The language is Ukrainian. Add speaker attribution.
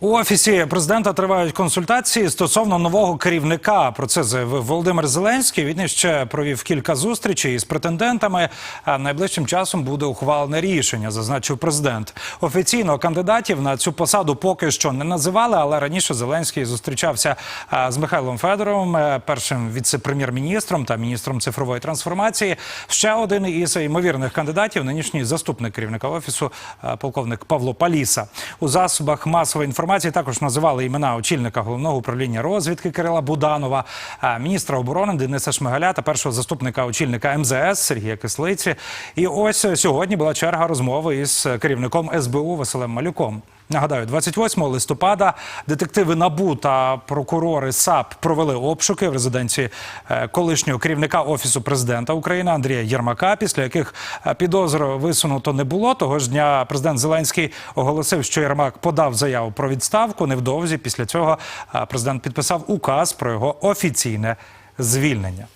Speaker 1: У офісі президента тривають консультації стосовно нового керівника. Про це заявив Володимир Зеленський. Він ще провів кілька зустрічей із претендентами. А найближчим часом буде ухвалене рішення, зазначив президент. Офіційно кандидатів на цю посаду поки що не називали, але раніше Зеленський зустрічався з Михайлом Федоровим, е, першим віце-прем'єр-міністром та міністром цифрової трансформації. Ще один із ймовірних кандидатів, нинішній заступник керівника офісу, е, полковник Павло Паліса. У засобах масової інформації також називали імена очільника головного управління розвідки Кирила Буданова, е, міністра оборони Дениса Шмигаля та першого заступника очільника МЗС Сергія Кислиці. І ось сьогодні була черга розмови із керівником СБУ Василем Малюком. Нагадаю, 28 листопада детективи НАБУ та прокурори САП провели обшуки в резиденції е, колишнього керівника офісу президента України Андрія Єрмака, після яких е, підозр висунуто не було. Того ж дня президент Зеленський оголосив, що Єрмак подав заяву про відставку. Невдовзі після цього е, президент підписав указ про його офіційне звільнення.